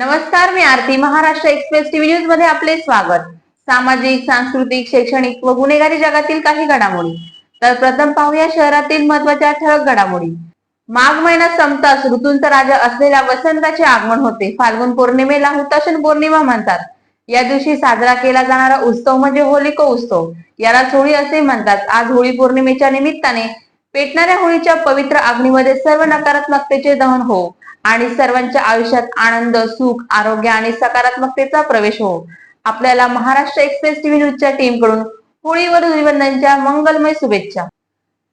नमस्कार मी Aarti. Maharashtra express TV न्यूजमध्ये आपले स्वागत. सामाजिक सांस्कृतिक शैक्षणिक व गुन्हेगारी जगातील काही घडामोडी. तर प्रथम पाहूया शहरातील महत्त्वाच्या ठळक घडामोडी. माघ महिना संपताच ऋतूंचा राजा असलेल्या वसंताचे आगमन होते. फाल्गुन पौर्णिमेला हुताशन पौर्णिमा म्हणतात. या दिवशी साजरा केला जाणारा उत्सव म्हणजे होलिको उत्सव. याला होळी असे म्हणतात. आज होळी पौर्णिमेच्या निमित्ताने पेटणाऱ्या होळीच्या पवित्र अग्नीमध्ये सर्व नकारात्मकतेचे दहन हो. आणि सर्वांच्या आयुष्यात आनंद सुख आरोग्य आणि सकारात्मकतेचा प्रवेश हो. आपल्याला महाराष्ट्र एक्सप्रेस टीव्ही न्यूजच्या टीमकडून होळीवर धुलीवंदनच्या मंगलमय शुभेच्छा.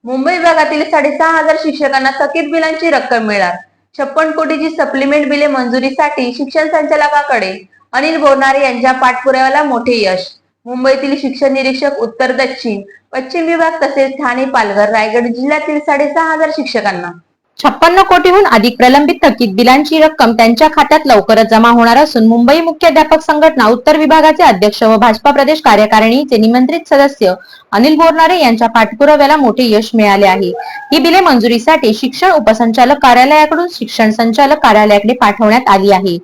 मुंबई विभागातील साडेसहा हजार शिक्षकांना थकीत बिलांची रक्कम मिळणार. छप्पन कोटीची सप्लिमेंट बिले मंजुरीसाठी शिक्षण संचालकाकडे अनिल बोरनारे यांच्या पाठपुराव्याला मोठे यश. मुंबईतील शिक्षण निरीक्षक उत्तर दक्षिण पश्चिम विभाग तसेच ठाणे पालघर रायगड जिल्ह्यातील साडेसहा हजार शिक्षकांना छप्पन्न कोटीहून अधिक प्रलंबित थकीत बिलांची रक्कम त्यांच्या खात्यात लवकरच जमा होणार असून मुंबई मुख्याध्यापक संघटना उत्तर विभागाचे अध्यक्ष व भाजपा प्रदेश कार्यकारिणीचे निमंत्रित सदस्य अनिल बोरनारे यांच्या पाठपुराव्याला मोठे यश मिळाले आहे. ही बिले मंजुरीसाठी शिक्षण उपसंचालक कार्यालयाकडून शिक्षण संचालक कार्यालयाकडे पाठवण्यात आली आहे.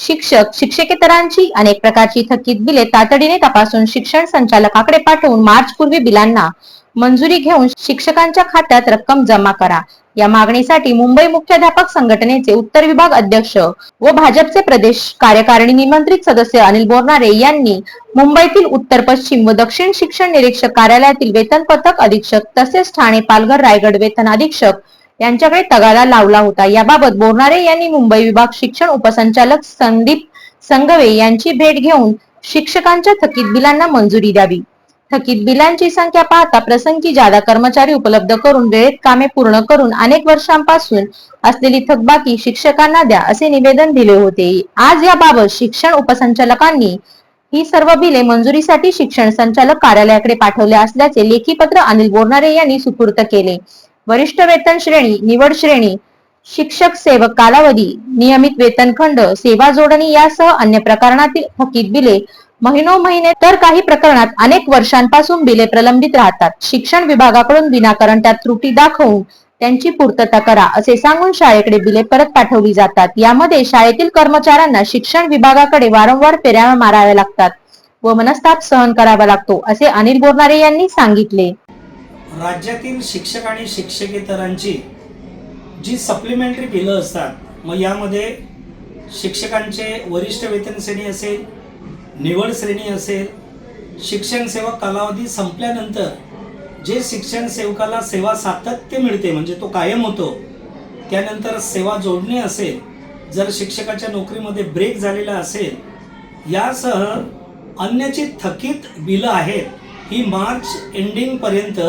शिक्षक शिक्षकेतरांची अनेक प्रकारची थकीत बिले तातडीने तपासून शिक्षण संचालकाकडे पाठवून मार्च पूर्वी बिलांना मंजुरी घेऊन शिक्षकांच्या खात्यात रक्कम जमा करा. या मागणीसाठी मुंबई मुख्याध्यापक संघटनेचे उत्तर विभाग अध्यक्ष व भाजपचे प्रदेश कार्यकारिणी निमंत्रित सदस्य अनिल बोरनारे यांनी मुंबईतील उत्तर पश्चिम व दक्षिण शिक्षण निरीक्षक कार्यालयातील वेतन पथक अधीक्षक तसेच ठाणे पालघर रायगड वेतन अधीक्षक यांच्याकडे तगादा लावला होता. याबाबत बोरणारे यांनी मुंबई विभाग शिक्षण उपसंचालक संदीप संघवे यांची भेट घेऊन शिक्षकांच्या थकीत बिलांना मंजुरी द्यावी. थकीत बिलांची संख्या पाहता प्रसंगी जादा कर्मचारी उपलब्ध करून वेळेत कामे पूर्ण करून अनेक वर्षांपासून असलेली थकबाकी शिक्षकांना द्या असे निवेदन दिले होते. आज याबाबत शिक्षण उपसंचालकांनी ही सर्व बिले मंजुरीसाठी शिक्षण संचालक कार्यालयाकडे पाठवले असल्याचे लेखी पत्र अनिल बोरणारे यांनी सुपूर्त केले. वरिष्ठ वेतन श्रेणी निवड श्रेणी शिक्षक सेवक कालावधी नियमित वेतन खंड सेवा जोडणी यासह अन्य प्रकरणातील थकीत बिले महिनो महिने तर काही प्रकरणात अनेक वर्षांपासून बिले प्रलंबित राहतात. शिक्षण विभागाकडून विनाकारण त्यात त्रुटी दाखवून त्यांची पूर्तता करा असे सांगून शाळेकडे बिले परत पाठवली जातात. यामध्ये शाळेतील कर्मचाऱ्यांना शिक्षण विभागाकडे वारंवार फेऱ्या माराव्या लागतात व मनस्ताप सहन करावा लागतो असे अनिल बोरनारे यांनी सांगितले. राज्यातील शिक्षक आणि शिक्षकेतरांची जी सप्लिमेंटरी बिलं असतात मग यामध्ये शिक्षकांचे वरिष्ठ वेतन श्रेणी असेल निवड श्रेणी असेल शिक्षण सेवा कालावधी संपल्यानंतर जे शिक्षण सेवकाला सेवा सातत्य मिळते म्हणजे तो कायम होतो त्यानंतर सेवा जोडणी असेल जर शिक्षकाच्या नोकरीमध्ये ब्रेक झालेला असेल यासह अन्य जी थकीत बिलं आहेत ही मार्च एंडिंगपर्यंत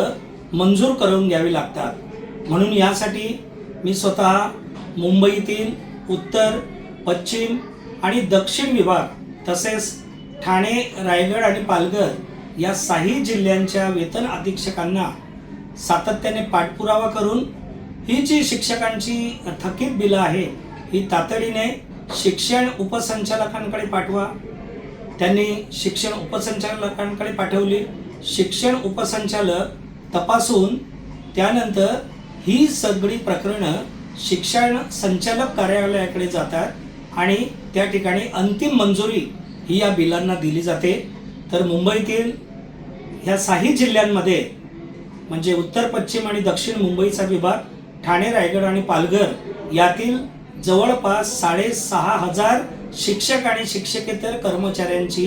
मंजूर करून घ्यावी लागतात. म्हणून यासाठी मी स्वतः मुंबईतील उत्तर पश्चिम आणि दक्षिण विभाग तसेच ठाणे रायगड आणि पालघर या साही जिल्ह्यांच्या वेतन अधीक्षकांना सातत्याने पाठपुरावा करून ही जी शिक्षकांची थकीत बिलं आहे ही तातडीने शिक्षण उपसंचालकांकडे पाठवा. त्यांनी शिक्षण उपसंचालकांकडे पाठवली. शिक्षण उपसंचालक तपासून त्यानंतर ही सगळी प्रकरणं शिक्षण संचालक कार्यालयाकडे जातात आणि त्या ठिकाणी अंतिम मंजुरी ही या बिलांना दिली जाते. तर मुंबईतील ह्या साही जिल्ह्यांमध्ये म्हणजे उत्तर पश्चिम आणि दक्षिण मुंबईचा विभाग ठाणे रायगड आणि पालघर यातील जवळपास साडेसहा हजार शिक्षक आणि शिक्षकेतर कर्मचाऱ्यांची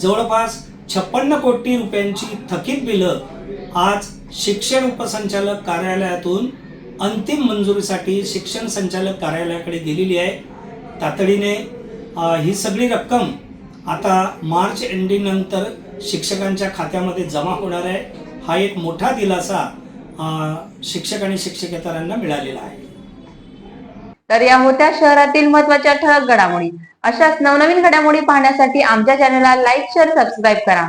जवळपास छप्पन्न कोटी रुपयांची थकीत बिलं आज शिक्षण उपसंचालक कार्यालयातून अंतिम मंजुरीसाठी शिक्षण संचालक कार्यालयाकडे गेलेली आहे. तातडीने ही सगळी रक्कम आता मार्च एंडिंगनंतर शिक्षकांच्या खात्यामध्ये जमा होणार आहे. हा एक मोठा दिलासा शिक्षक आणि शिक्षकेतरांना मिळालेला आहे. तर या होत्या शहरातील महत्त्वाच्या ठळक घडामोडी अशाच नवनवीन घडामोडी पाहण्यासाठी आमच्या चॅनलला लाईक शेअर सबस्क्राईब करा.